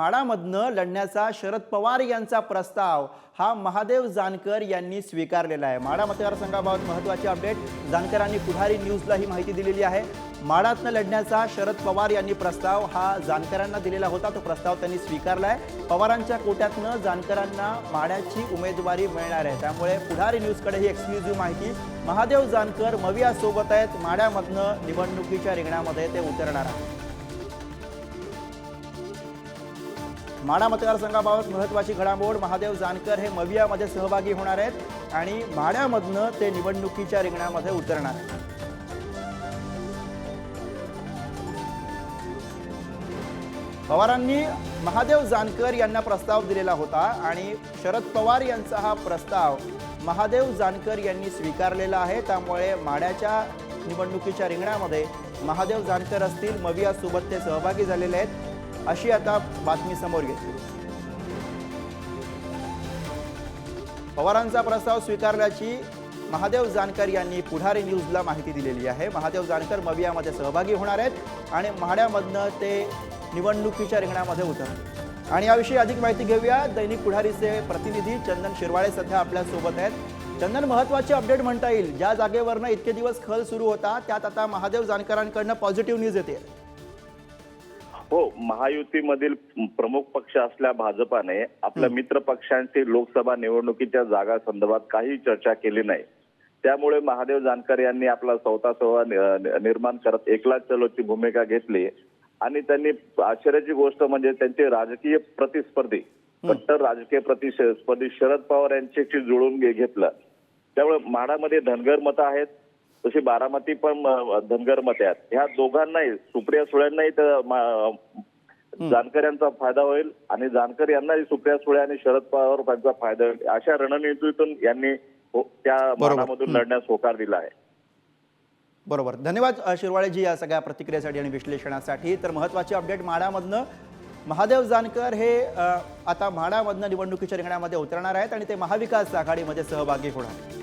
माडामधनं लढण्याचा शरद पवार यांचा प्रस्ताव हा महादेव जानकर यांनी स्वीकारलेला आहे. माडा मतदारसंघाबाबत महत्त्वाची अपडेट जानकरांनी पुढारी न्यूजला ही माहिती दिलेली आहे. माडातनं लढण्याचा शरद पवार यांनी प्रस्ताव हा जानकरांना दिलेला होता. तो प्रस्ताव त्यांनी स्वीकारला आहे पवारांच्या कोट्यातनं जानकरांना माड्याची उमेदवारी मिळणार आहे. त्यामुळे पुढारी न्यूजकडे ही एक्सक्लुझिव्ह माहिती. महादेव जानकर मविया सोबत आहेत. माड्यामधनं निवडणुकीच्या रिंगणामध्ये ते उतरणार आहेत. माडा मतदारसंघाबाबत महत्वाची घडामोड महादेव जानकर हे मवियामध्ये सहभागी होणार आहेत आणि माड्यामधनं ते निवडणुकीच्या रिंगणामध्ये उतरणार आहेत. पवारांनी महादेव जानकर यांना प्रस्ताव दिलेला होता आणि शरद पवार यांचा हा प्रस्ताव महादेव जानकर यांनी स्वीकारलेला आहे. त्यामुळे माड्याच्या निवडणुकीच्या रिंगणामध्ये महादेव जानकर असतील मविया सोबत ते सहभागी झालेले आहेत. अशी आता बातमी समोर घेतली पवारांचा प्रस्ताव स्वीकारल्याची महादेव जानकर यांनी पुढारी न्यूजला माहिती दिलेली आहे. महादेव जानकर मवियामध्ये सहभागी होणार आहेत आणि म्हाड्यामधनं ते निवडणुकीच्या रिंगणामध्ये उतरले आणि याविषयी अधिक माहिती घेऊया. दैनिक पुढारीचे प्रतिनिधी चंदन शिरवाळे सध्या आपल्यासोबत आहेत. चंदन महत्वाची अपडेट म्हणता येईल. ज्या जागेवरनं इतके दिवस खल सुरू होता त्यात आता महादेव जानकरांकडनं पॉझिटिव्ह न्यूज येते. हो महायुतीमधील प्रमुख पक्ष असल्या भाजपाने आपल्या मित्र पक्षांची लोकसभा निवडणुकीच्या जागा संदर्भात काही चर्चा केली नाही. त्यामुळे महादेव जानकर यांनी आपला सोहळा नि- निर्माण करत एकलाच चलोची भूमिका घेतली. आणि त्यांनी आश्चर्याची गोष्ट म्हणजे त्यांचे राजकीय प्रतिस्पर्धी कट्टर राजकीय प्रतिस्पर्धी शरद पवार यांच्याशी जुळून घे- घेतलं. त्यामुळे माडामध्ये धनगर मतं आहेत तशी बारामती पण धनगर मते आहेत. ह्या दोघांनाही सुप्रिया सुळ्यांनाही जानकर यांचा फायदा होईल आणि जानकर यांनाही सुप्रिया सुळे आणि शरद पवार यांचा फायदा होईल. अशा रणनीतीतून यांनी हो- त्या माडामधून लढण्यास होकार दिला आहे. बरोबर. धन्यवाद शिरवाळेजी या सगळ्या प्रतिक्रियेसाठी आणि विश्लेषणासाठी. तर महत्त्वाची अपडेट म्हाडामधनं महादेव जानकर हे आता म्हाडामधनं निवडणुकीच्या रिंगणामध्ये उतरणार आहेत आणि ते महाविकास आघाडीमध्ये सहभागी होणार आहेत.